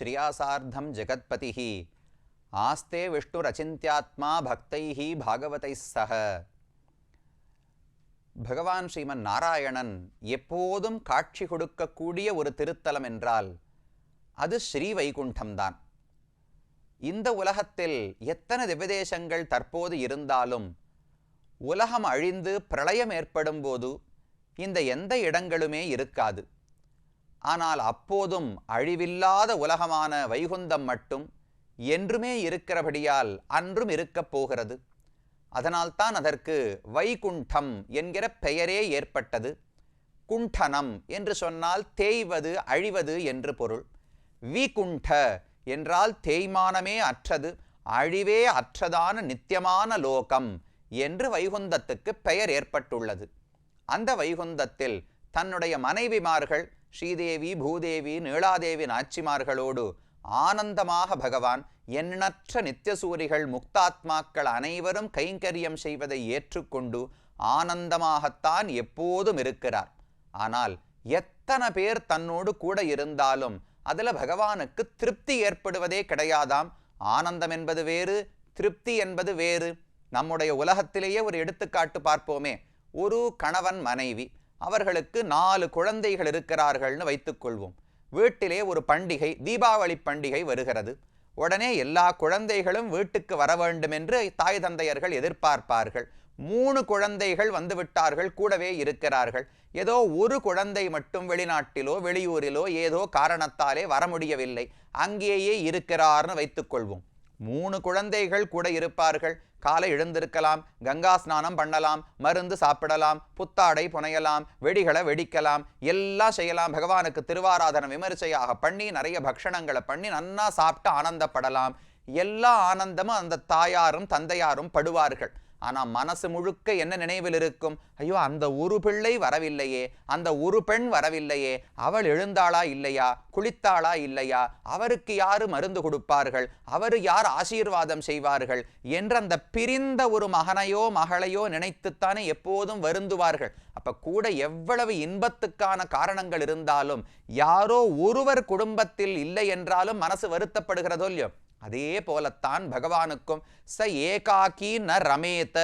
ஸ்ரீயாசார்த்தம் ஜெகத்பதி. ஆஸ்தே விஷ்ணுரச்சிந்தியாத்மா பக்தைஹி பாகவதை சக பகவான் ஸ்ரீமன் நாராயணன் எப்போதும் காட்சி கொடுக்கக்கூடிய ஒரு திருத்தலம் என்றால் அது ஸ்ரீ வைகுண்டம்தான் இந்த உலகத்தில் எத்தனை திவதேசங்கள் தற்போது இருந்தாலும் உலகம் அழிந்து பிரளயம் ஏற்படும் போது இந்த எந்த இடங்களுமே இருக்காது ஆனால் அப்போதும் அழிவில்லாத உலகமான வைகுந்தம் மட்டும் என்றுமே இருக்கிறபடியால் அன்றும் இருக்கப் போகிறது. அதனால்தான் அதற்கு வைகுண்டம் என்கிற பெயரே ஏற்பட்டது. குண்டனம் என்று சொன்னால் தேய்வது அழிவது என்று பொருள். விகுண்ட என்றால் தேய்மானமே அற்றது அழிவே அற்றதான நித்தியமான லோகம் என்று வைகுந்தத்துக்கு பெயர் ஏற்பட்டுள்ளது. அந்த வைகுந்தத்தில் தன்னுடைய மனைவிமார்கள் ஸ்ரீதேவி பூதேவி நீளாதேவி நாச்சிமார்களோடு ஆனந்தமாக பகவான் எண்ணற்ற நித்தியசூரிகள் முக்தாத்மாக்கள் அனைவரும் கைங்கரியம் செய்வதை ஏற்றுக்கொண்டு ஆனந்தமாகத்தான் எப்போதும் இருக்கிறார். ஆனால் எத்தனை பேர் தன்னோடு கூட இருந்தாலும் அதில் பகவானுக்கு திருப்தி ஏற்படுவதே கிடையாதாம். ஆனந்தம் என்பது வேறு திருப்தி என்பது வேறு. நம்முடைய உலகத்திலேயே ஒரு எடுத்துக்காட்டு பார்ப்போமே. ஒரு கணவன் மனைவி. அவர்களுக்கு நாலு குழந்தைகள் இருக்கிறார்கள்னு வைத்துக்கொள்வோம். வீட்டிலே ஒரு பண்டிகை தீபாவளி பண்டிகை வருகிறது. உடனே எல்லா குழந்தைகளும் வீட்டுக்கு வர வேண்டும் என்று தாய் தந்தையர்கள் எதிர்பார்ப்பார்கள். மூணு குழந்தைகள் வந்துவிட்டார்கள் கூடவே இருக்கிறார்கள். ஏதோ ஒரு குழந்தை மட்டும் வெளிநாட்டிலோ வெளியூரிலோ ஏதோ காரணத்தாலே வர முடியவில்லை. அங்கேயே இருக்கிறார்னு வைத்துக்கொள்வோம். மூணு குழந்தைகள் கூட இருப்பார்கள். காலை எழுந்திருக்கலாம் கங்கா ஸ்நானம் பண்ணலாம் மருந்து சாப்பிடலாம் புத்தாடை புனையலாம் வெடிகளை வெடிக்கலாம் எல்லாம் செய்யலாம். பகவானுக்கு திருவாராதன விமரிசையாக பண்ணி நிறைய பக்ஷணங்களை பண்ணி நன்னா சாப்பிட்டு ஆனந்தப்படலாம். எல்லா ஆனந்தமும் அந்த தாயாரும் தந்தையாரும் படுவார்கள். ஆனா மனசு முழுக்க என்ன நினைவில் இருக்கும்? ஐயோ அந்த ஒரு பிள்ளை வரவில்லையே அந்த ஒரு பெண் வரவில்லையே அவள் எழுந்தாளா இல்லையா குளித்தாளா இல்லையா அவருக்கு யாரு மருந்து கொடுப்பார்கள் அவர் யார் ஆசீர்வாதம் செய்வார்கள் என்ற அந்த பிரிந்த ஒரு மகனையோ மகளையோ நினைத்துத்தானே எப்போதும் வருந்துவார்கள். அப்ப கூட எவ்வளவு இன்பத்துக்கான காரணங்கள் இருந்தாலும் யாரோ ஒருவர் குடும்பத்தில் இல்லை என்றாலும் மனசு வருத்தப்படுகிறதோ இல்லையோ? அதே போலத்தான் பகவானுக்கும் ச ஏகாக்கி ந ரமேத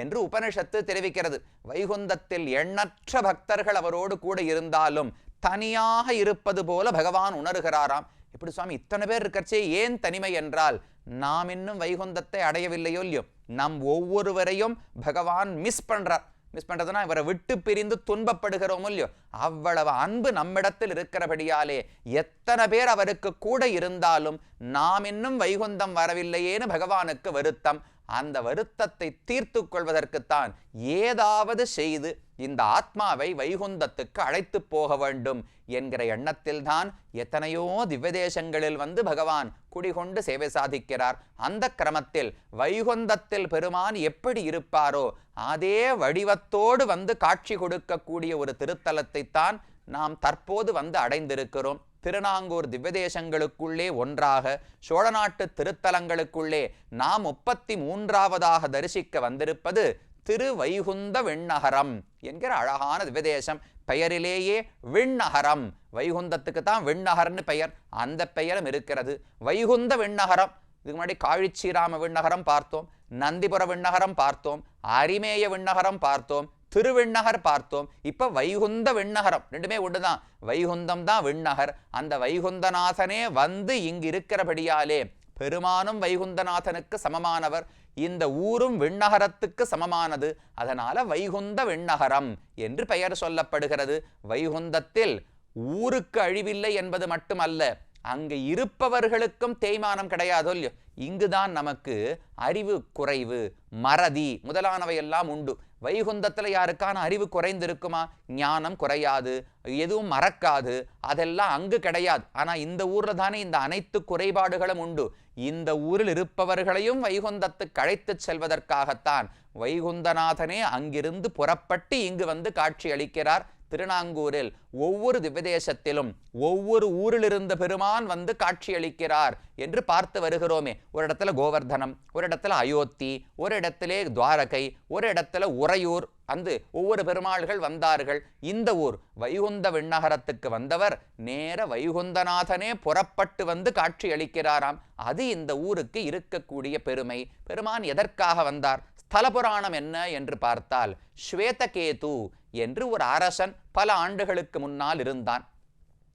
என்று உபனிஷத்து தெரிவிக்கிறது. வைகுந்தத்தில் எண்ணற்ற பக்தர்கள் அவரோடு கூட இருந்தாலும் தனியாக இருப்பது போல பகவான் உணர்கிறாராம். இப்படி சுவாமி இத்தனை பேர் இருக்கச்சே ஏன் தனிமை என்றால் நாம் இன்னும் வைகுந்தத்தை அடையவில்லையோ இல்லையோ? நம் ஒவ்வொருவரையும் பகவான் மிஸ் பண்றார். மிஸ் பண்ணுறதுனா இவரை விட்டு பிரிந்து துன்பப்படுகிறோம் இல்லையோ? அவ்வளவு அன்பு நம்மிடத்தில் இருக்கிறபடியாலே எத்தனை பேர் அவருக்கு கூட இருந்தாலும் நாம் இன்னும் வைகுந்தம் வரவில்லையேன்னு பகவானுக்கு வருத்தம். அந்த வருத்தத்தை தீர்த்து கொள்வதற்குத்தான் ஏதாவது செய்து இந்த ஆத்மாவை வைகுந்தத்துக்கு அழைத்து போக வேண்டும் என்கிற எண்ணத்தில்தான் எத்தனையோ திவ்யதேசங்களில் வந்து பகவான் குடிகொண்டு சேவை சாதிக்கிறார். அந்த கிரமத்தில் வைகுந்தத்தில் பெருமான் எப்படி இருப்பாரோ அதே வடிவத்தோடு வந்து காட்சி கொடுக்கக்கூடிய ஒரு திருத்தலத்தை தான் நாம் தற்போது வந்து அடைந்திருக்கிறோம். திருநாங்கூர் திவ்யதேசங்களுக்குள்ளே ஒன்றாக சோழநாட்டு திருத்தலங்களுக்குள்ளே நாம் முப்பத்தி மூன்றாவதாக தரிசிக்க வந்திருப்பது திருவைகுந்த விண்ணகரம் என்கிற அழகான திவதேசம் பெயரிலேயே விண்ணகரம். வைகுந்தத்துக்கு தான் விண்ணகர்னு பெயர். அந்த பெயரும் இருக்கிறது. வைகுந்த விண்ணகரம் இதுக்கு முன்னாடி காழிச்சீராம விண்ணகரம் பார்த்தோம் நந்திபுர விண்ணகரம் பார்த்தோம் அரிமேய விண்ணகரம் பார்த்தோம் திருவிண்ணகர் பார்த்தோம். இப்போ வைகுந்த விண்ணகரம் ரெண்டுமே ஒண்ணுதான். வைகுந்தம் தான் விண்ணகர். அந்த வைகுந்தநாதனே வந்து இங்கு இருக்கிறபடியாலே பெருமானும் வைகுந்தநாதனுக்கு சமமானவர். இந்த ஊரும் விண்ணகரத்துக்கு சமமானது. அதனால வைகுந்த விண்ணகரம் என்று பெயர் சொல்லப்படுகிறது. வைகுந்தத்தில் ஊருக்கு அழிவில்லை என்பது மட்டுமல்ல அங்கு இருப்பவர்களுக்கும் தேய்மானம் கிடையாதோ இல்லையோ. இங்குதான் நமக்கு அறிவு குறைவு மறதி முதலானவை எல்லாம் உண்டு. வைகுந்தத்தில் யாருக்கான அறிவு குறைந்திருக்குமா? ஞானம் குறையாது எதுவும் மறக்காது அதெல்லாம் அங்கு கிடையாது. ஆனால் இந்த ஊரில் தானே இந்த அனைத்து குறைபாடுகளும் உண்டு. இந்த ஊரில் இருப்பவர்களையும் வைகுந்தத்துக்கு அழைத்துச் செல்வதற்காகத்தான் வைகுந்தநாதனே அங்கிருந்து புறப்பட்டு இங்கு வந்து காட்சி அளிக்கிறார் திருநாங்கூரில் ஒவ்வொரு திவ்யதேசத்திலும் ஒவ்வொரு ஊரிலிருந்த பெருமான் வந்து காட்சியளிக்கிறார் என்று பார்த்து வருகிறோமே. ஒரு இடத்துல கோவர்தனம் ஒரு இடத்துல அயோத்தி ஒரு இடத்திலே துவாரகை ஒரு இடத்துல உறையூர் அந்து ஒவ்வொரு பெருமாள்கள் வந்தார்கள். இந்த ஊர் வைகுந்த விண்ணகரத்துக்கு வந்தவர் நேர வைகுந்தநாதனே புறப்பட்டு வந்து காட்சி அளிக்கிறாராம் அது இந்த ஊருக்கு இருக்கக்கூடிய பெருமை. பெருமான் எதற்காக வந்தார்? ஸ்தல புராணம் என்ன என்று பார்த்தால் ஸ்வேதகேது என்று ஒரு அரசன் பல ஆண்டுகளுக்கு முன்னால் இருந்தான்.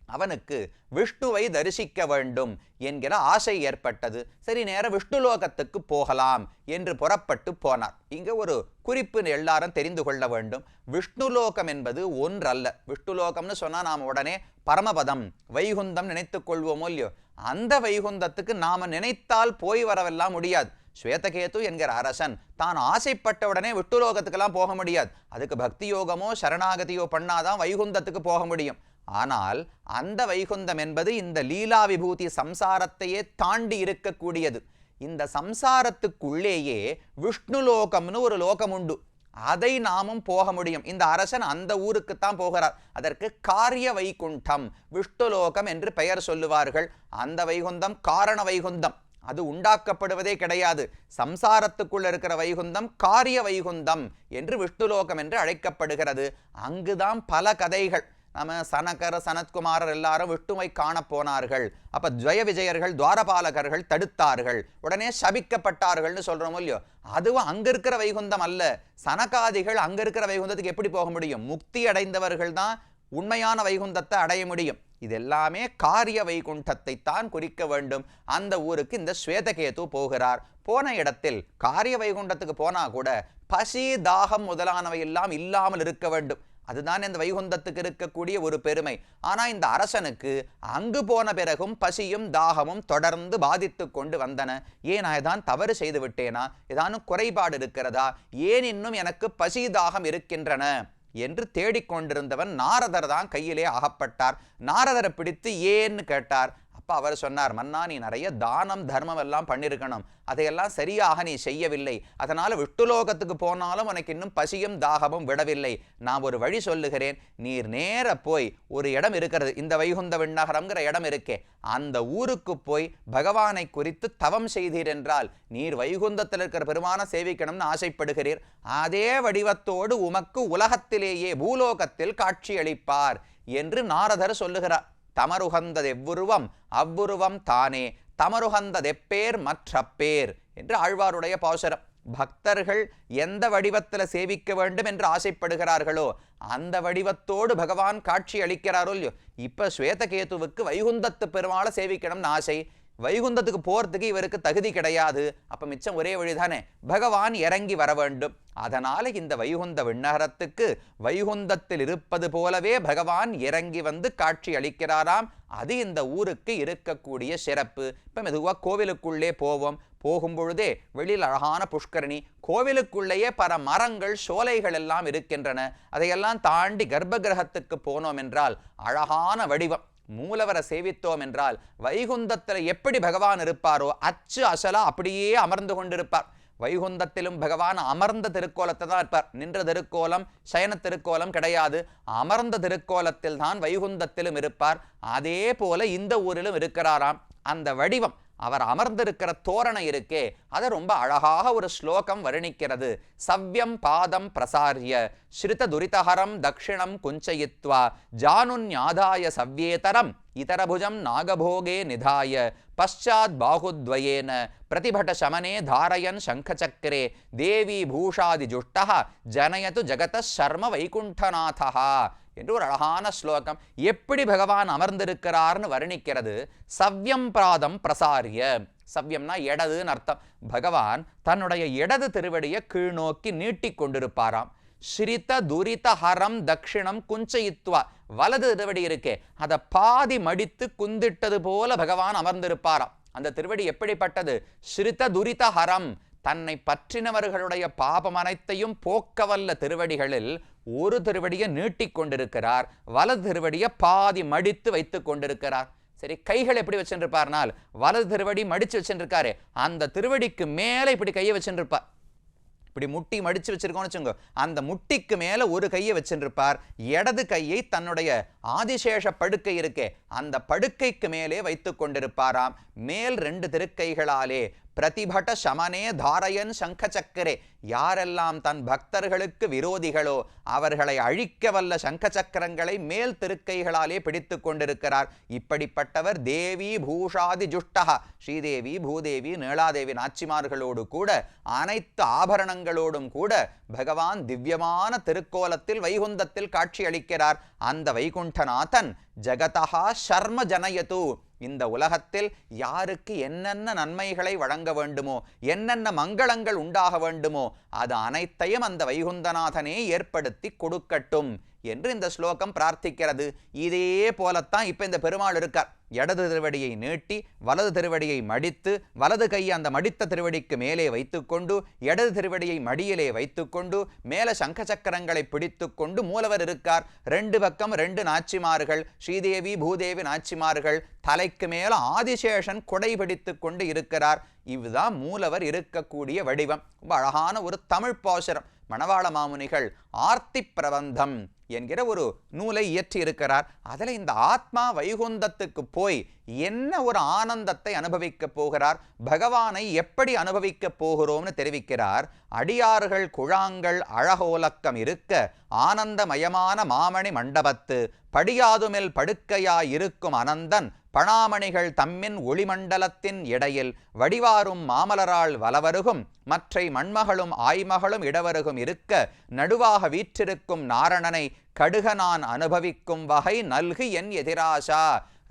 அவனுக்கு விஷ்ணுவை தரிசிக்க வேண்டும் என்கிற ஆசை ஏற்பட்டது. சரி நேர விஷ்ணுலோகத்துக்கு போகலாம் என்று புறப்பட்டு போனார். இங்கே ஒரு குறிப்பு எல்லாரும் தெரிந்து கொள்ள வேண்டும். விஷ்ணுலோகம் என்பது ஒன்றல்ல. விஷ்ணுலோகம்னு சொன்னால் நாம் உடனே பரமபதம் வைகுந்தம் நினைத்து கொள்வோமோ இல்லையோ? அந்த வைகுந்தத்துக்கு நாம் நினைத்தால் போய் வரவெல்லாம் முடியாது. ஸ்வேதகேது என்கிற அரசன் தான் ஆசைப்பட்ட உடனே விட்டுலோகத்துக்கெல்லாம் போக முடியாது. அதுக்கு பக்தி யோகமோ சரணாகதியோ பண்ணாதான் வைகுந்தத்துக்கு போக முடியும். ஆனால் அந்த வைகுந்தம் என்பது இந்த லீலா விபூதி சம்சாரத்தையே தாண்டி இருக்கக்கூடியது. இந்த சம்சாரத்துக்குள்ளேயே விஷ்ணுலோகம்னு ஒரு லோகம் உண்டு அதை நாமும் போக முடியும். இந்த அரசன் அந்த ஊருக்குத்தான் போகிறார். அதற்கு காரிய வைகுண்டம் விஷ்ணுலோகம் என்று பெயர் சொல்லுவார்கள். அந்த வைகுந்தம் காரண வைகுந்தம். அது உண்டாக்கப்படுவதே கிடையாது. சம்சாரத்துக்குள்ள இருக்கிற வைகுந்தம் காரிய வைகுந்தம் என்று விஷ்ணுலோகம் என்று அழைக்கப்படுகிறது. அங்குதான் பல கதைகள். நம்ம சனகர சனத்குமாரர் எல்லாரும் விட்டுமை காண போனார்கள். அப்ப ஜெய விஜயர்கள் துவாரபாலகர்கள் தடுத்தார்கள். உடனே சபிக்கப்பட்டார்கள்னு சொல்றோம் இல்லையோ? அதுவும் அங்க இருக்கிற வைகுந்தம் அல்ல. சனகாதிகள் அங்க இருக்கிற வைகுந்தத்துக்கு எப்படி போக முடியும்? முக்தி அடைந்தவர்கள் தான் உண்மையான வைகுந்தத்தை அடைய முடியும். இது எல்லாமே காரிய வைகுண்டத்தை தான் குறிக்க வேண்டும். அந்த ஊருக்கு இந்த ஸ்வேதகேது போகிறார். போன இடத்தில் காரிய வைகுண்டத்துக்கு போனா கூட பசி தாகம் முதலானவை எல்லாம் இல்லாமல் இருக்க வேண்டும். அதுதான் இந்த வைகுந்தத்துக்கு இருக்கக்கூடிய ஒரு பெருமை. ஆனால் இந்த அரசனுக்கு அங்கு போன பிறகும் பசியும் தாகமும் தொடர்ந்து பாதித்து கொண்டு வந்தன. ஏன் நான் ஏதான் தவறு செய்து விட்டேனா? ஏதானும் குறைபாடு இருக்கிறதா? ஏன் இன்னும் எனக்கு பசி தாகம் இருக்கின்றன? என்று தேடிக்கொண்டிருந்தவன் நாரதர் தான் கையிலே அகப்பட்டார் நாரதரை பிடித்து ஏன்னு கேட்டார். அப்பா அவர் சொன்னார் மன்னா நீ நிறைய தானம் தர்மம் எல்லாம் பண்ணியிருக்கணும் அதையெல்லாம் சரியாக நீ செய்யவில்லை. அதனால் விட்டுலோகத்துக்கு போனாலும் உனக்கு இன்னும் பசியும் தாகமும் விடவில்லை. நான் ஒரு வழி சொல்லுகிறேன். நீர் நேர போய் ஒரு இடம் இருக்கிறது இந்த வைகுந்த விண்ணகரம்ங்கிற இடம் இருக்கே. அந்த ஊருக்கு போய் பகவானை குறித்து தவம் செய்தீர் என்றால் நீர் வைகுந்தத்தில் இருக்கிற பெருமான சேவிக்கணும்னு ஆசைப்படுகிறீர். அதே வடிவத்தோடு உமக்கு உலகத்திலேயே பூலோகத்தில் காட்சியளிப்பார் என்று நாரதர் சொல்லுகிறார். தமருகந்ததெவ்வுருவம் அவ்வுருவம் தானே தமருகந்ததெப்பேர் மற்றப்பேர் என்று ஆழ்வாருடைய பாசுரம். பக்தர்கள் எந்த வடிவத்தில் சேவிக்க வேண்டும் என்று ஆசைப்படுகிறார்களோ அந்த வடிவத்தோடு பகவான் காட்சி அளிக்கிறாரோ இல்லையோ இப்போ ஸ்வேதகேதுவுக்கு வைகுந்தத்து பெருமாளை சேவிக்கணும்னு ஆசை வைகுந்தத்துக்கு போகிறதுக்கு இவருக்கு தகுதி கிடையாது. அப்போ மிச்சம் ஒரே வழிதானே பகவான் இறங்கி வர வேண்டும். அதனால் இந்த வைகுந்த விண்ணகரத்துக்கு வைகுந்தத்தில் இருப்பது போலவே பகவான் இறங்கி வந்து காட்சி அளிக்கிறாராம். அது இந்த ஊருக்கு இருக்கக்கூடிய சிறப்பு. இப்போ மெதுவாக கோவிலுக்குள்ளே போவோம். போகும்பொழுதே வெளியில் அழகான புஷ்கரணி. கோவிலுக்குள்ளேயே பல மரங்கள் சோலைகள் எல்லாம் இருக்கின்றன. அதையெல்லாம் தாண்டி கர்ப்பகிரகத்துக்கு போனோம் என்றால் அழகான வடிவம். மூலவரை சேவித்தோம் என்றால் வைகுந்தத்தில் எப்படி பகவான் இருப்பாரோ அச்சு அசலா அப்படியே அமர்ந்து கொண்டிருப்பார். வைகுந்தத்திலும் பகவான் அமர்ந்த திருக்கோலத்தை தான் இருப்பார். நின்ற திருக்கோலம் சயன திருக்கோலம் கிடையாது. அமர்ந்த திருக்கோலத்தில் தான் வைகுந்தத்திலும் இருப்பார். அதே போல இந்த ஊரிலும் இருக்கிறாராம். அந்த வடிவம் அவர் அமர்ந்திருக்கிற தோரணை இருக்கே. அதை ரொம்ப அழகாக ஒரு ஸ்லோகம் வர்ணிக்கிறது. சவ்யம் பாதம் பிரசாரிய ஸ்ருத துரிதஹரம் தக்ஷிணம் குஞ்சயித்வா ஜானுன்யாதாய சவ்யேதரம் இதரபுஜம் நாகபோகே நிதாய பஷாத் பாகுத்வயேன பிரதிபட சமனே தாரயன் சங்கச்சக்கரே தேவி பூஷாதி ஜுஷ்டா ஜனயது ஜகத சர்ம வைகுண்டநாதா என்று ஒரு அழகான ஸ்லோகம். எப்படி பகவான் அமர்ந்திருக்கிறார்னு வர்ணிக்கிறது. சவ்யம் பிராதம் பிரசாரிய. சவ்யம்னா இடதுன்னு அர்த்தம். பகவான் தன்னுடைய இடது திருவடியை கீழ்நோக்கி நீட்டிக் கொண்டிருப்பாராம். ஸ்ரித துரித ஹரம் தக்ஷிணம் குஞ்சயித்வா. வலது திருவடி இருக்கே. அதை பாதி மடித்து குந்திட்டது போல பகவான் அமர்ந்திருப்பாராம். அந்த திருவடி எப்படிப்பட்டது? ஸ்ரித துரித ஹரம். தன்னை பற்றினவர்களுடைய பாபம் அனைத்தையும் போக்கவல்ல திருவடிகளில் ஒரு திருவடியை நீட்டிக் கொண்டிருக்கிறார். வலது திருவடியை பாதி மடித்து வைத்துக் கொண்டிருக்கிறார். சரி கைகள் எப்படி வச்சுருப்பார்னால் வலது திருவடி மடிச்சு வச்சுருக்காரு. அந்த திருவடிக்கு மேலே இப்படி கையை வச்சுருப்பார். இப்படி முட்டி மடிச்சு வச்சிருக்கோம்னு வச்சுங்க அந்த முட்டிக்கு மேலே ஒரு கையை வச்சுருப்பார். இடது கையை தன்னுடைய ஆதிசேஷ படுக்கை இருக்கே அந்த படுக்கைக்கு மேலே வைத்து கொண்டிருப்பாராம். மேல் ரெண்டு திருக்கைகளாலே பிரதிபட சமனே தாரயன் சங்கச்சக்கரே. யாரெல்லாம் தன் பக்தர்களுக்கு விரோதிகளோ அவர்களை அழிக்க வல்ல சங்கச்சக்கரங்களை மேல் திருக்கைகளாலே பிடித்து கொண்டிருக்கிறார். இப்படிப்பட்டவர் தேவி பூஷாதி ஜுஷ்டகா ஸ்ரீதேவி பூதேவி நீளாதேவி நாச்சிமார்களோடு கூட அனைத்து ஆபரணங்களோடும் கூட பகவான் திவ்யமான திருக்கோலத்தில் வைகுந்தத்தில் காட்சியளிக்கிறார். அந்த வைகுண்டநாதன் ஜகதா சர்ம ஜனயது. இந்த உலகத்தில் யாருக்கு என்னென்ன நன்மைகளை வழங்க வேண்டுமோ என்னென்ன மங்களங்கள் உண்டாக வேண்டுமோ அது அனைத்தையும் அந்த வைகுந்தநாதனே ஏற்படுத்தி கொடுக்கட்டும் என்று இந்த ஸ்லோகம் பிரார்த்திக்கிறது. இதே போலத்தான் இப்ப இந்த பெருமாள் இருக்கார். இடது திருவடியை நீட்டி வலது திருவடியை மடித்து வலது கையை அந்த மடித்த திருவடிக்கு மேலே வைத்துக்கொண்டு இடது திருவடியை மடியிலே வைத்துக்கொண்டு மேலே சங்க சக்கரங்களை பிடித்துக்கொண்டு மூலவர் இருக்கார். ரெண்டு பக்கம் ரெண்டு நாச்சிமார்கள் ஸ்ரீதேவி பூதேவி நாச்சிமார்கள் தலைக்கு மேல ஆதிசேஷன் கொடை பிடித்து கொண்டு இருக்கிறார். இதுதான் மூலவர் இருக்கக்கூடிய வடிவம். ரொம்ப அழகான ஒரு தமிழ் பாசுரம். மணவாள மாமுனிகள் ஆர்த்தி பிரபந்தம் என்கிற ஒரு நூலை இயற்றி இருக்கிறார். அதில் இந்த ஆத்மா வைகுந்தத்துக்கு போய் என்ன ஒரு ஆனந்தத்தை அனுபவிக்கப் போகிறார்? பகவானை எப்படி அனுபவிக்க போகிறோம்னு தெரிவிக்கிறார். அடியார்கள் குழாங்கள் அழகோலக்கம் இருக்க ஆனந்தமயமான மாமணி மண்டபத்து படியாதுமில் படுக்கையாயிருக்கும் அனந்தன் பணாமணிகள் தம்மின் ஒளிமண்டலத்தின் இடையில் வடிவாரும் மாமலரால் வலவருகும் மற்றை மண்மகளும் ஆய்மகளும் இடவருகும் இருக்க நடுவாக வீற்றிருக்கும் நாரணனை கடுக நான் அனுபவிக்கும் வகை நல்கு என் எதிராசா.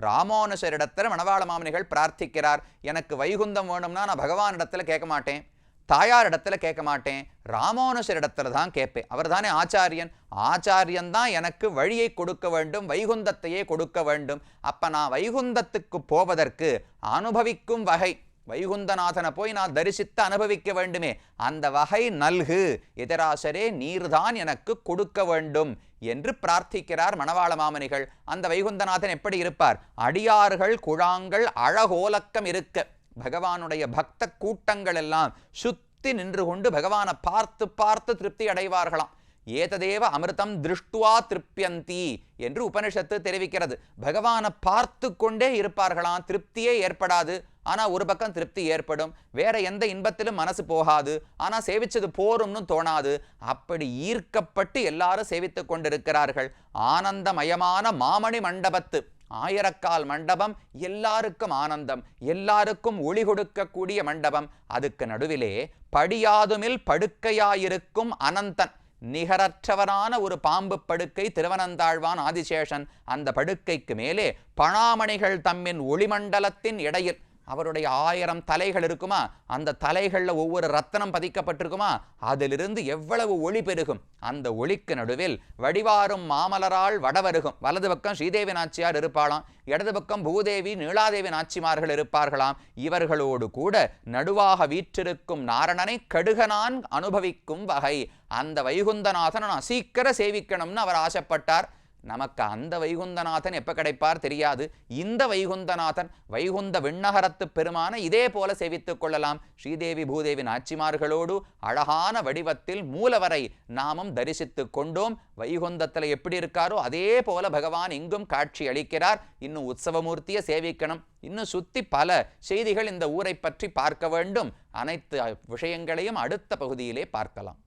ராமானுசரிடத்தில் மணவாள மாமனிகள் பிரார்த்திக்கிறார். எனக்கு வைகுந்தம் வேணும்னா நான் பகவானிடத்தில் கேட்க மாட்டேன். தாயார் இடத்துல கேட்க மாட்டேன் ராமானுஷர் இடத்துல தான் கேட்பேன். அவர் தானே ஆச்சாரியன்? ஆச்சாரியன் தான் எனக்கு வழியை கொடுக்க வேண்டும் வைகுந்தத்தையே கொடுக்க வேண்டும். அப்போ நான் வைகுந்தத்துக்கு போவதற்கு அனுபவிக்கும் வகை வைகுந்தநாதனை போய் நான் தரிசித்து அனுபவிக்க வேண்டுமே அந்த வகை நல்கு எதிராசரே நீர்தான் எனக்கு கொடுக்க வேண்டும் என்று பிரார்த்திக்கிறார் மணவாள மாமனிகள். அந்த வைகுந்தநாதன் எப்படி இருப்பார்? அடியார்கள் குழாங்கள் அழகோலக்கம் இருக்க. பகவானுடைய பக்த கூட்டங்கள் எல்லாம் சுத்தி நின்று கொண்டு பகவானை பார்த்து பார்த்து திருப்தி அடைவார்களாம். ஏததேவ அமிர்தம் திருஷ்டுவா திருப்தியந்தி என்று உபனிஷத்து தெரிவிக்கிறது. பகவானை பார்த்து கொண்டே இருப்பார்களாம் திருப்தியே ஏற்படாது. ஆனா ஒரு பக்கம் திருப்தி ஏற்படும் வேற எந்த இன்பத்திலும் மனசு போகாது ஆனா சேவிச்சது போரும்னு தோணாது. அப்படி ஈர்க்கப்பட்டு எல்லாரும் சேவித்துக் கொண்டிருக்கிறார்கள். ஆனந்தமயமான மாமணி மண்டபத்து. ஆயிரக்கால் மண்டபம் எல்லாருக்கும் ஆனந்தம் எல்லாருக்கும் ஒளி கொடுக்கக்கூடிய மண்டபம். அதுக்கு நடுவிலே படியாதுமில் படுக்கையாயிருக்கும் அனந்தன் நிகரற்றவரான ஒரு பாம்பு படுக்கை திருவனந்தாழ்வான் ஆதிசேஷன். அந்த படுக்கைக்கு மேலே பணாமணிகள் தம்மின் ஒளிமண்டலத்தின் இடையில் அவருடைய ஆயிரம் தலைகள் இருக்குமா? அந்த தலைகளில் ஒவ்வொரு ரத்தனம் பதிக்கப்பட்டிருக்குமா? அதிலிருந்து எவ்வளவு ஒளி பெருகும்? அந்த ஒளிக்கு நடுவில் வடிவாரும் மாமலரால் வடவருகும். வலது பக்கம் ஸ்ரீதேவி நாச்சியார் இருப்பாளாம். இடது பக்கம் பூதேவி நீலாதேவி நாச்சிமார்கள் இருப்பார்களாம். இவர்களோடு கூட நடுவாக வீற்றிருக்கும் நாரணனை கடுகனான் அனுபவிக்கும் வகை. அந்த வைகுந்தநாதனை நான் சீக்கிர சேவிக்கணும்னு அவர் ஆசைப்பட்டார். நமக்கு அந்த வைகுந்தநாதன் எப்ப கிடைப்பார் தெரியாது. இந்த வைகுந்தநாதன் வைகுந்த விண்ணகரத்து பெருமான இதே போல சேவித்துக் கொள்ளலாம். ஸ்ரீதேவி பூதேவி நாச்சிமார்களோடு அழகான வடிவத்தில் மூலவரை நாமும் தரிசித்துக் கொண்டோம். வைகுந்தத்தில் எப்படி இருக்காரோ அதே போல பகவான் இங்கும் காட்சி அளிக்கிறார். இன்னும் உற்சவமூர்த்தியை சேவிக்கணும். இன்னும் சுத்தி பல செய்திகள் இந்த ஊரை பற்றி பார்க்க வேண்டும். அனைத்து விஷயங்களையும் அடுத்த பகுதியிலே பார்க்கலாம்.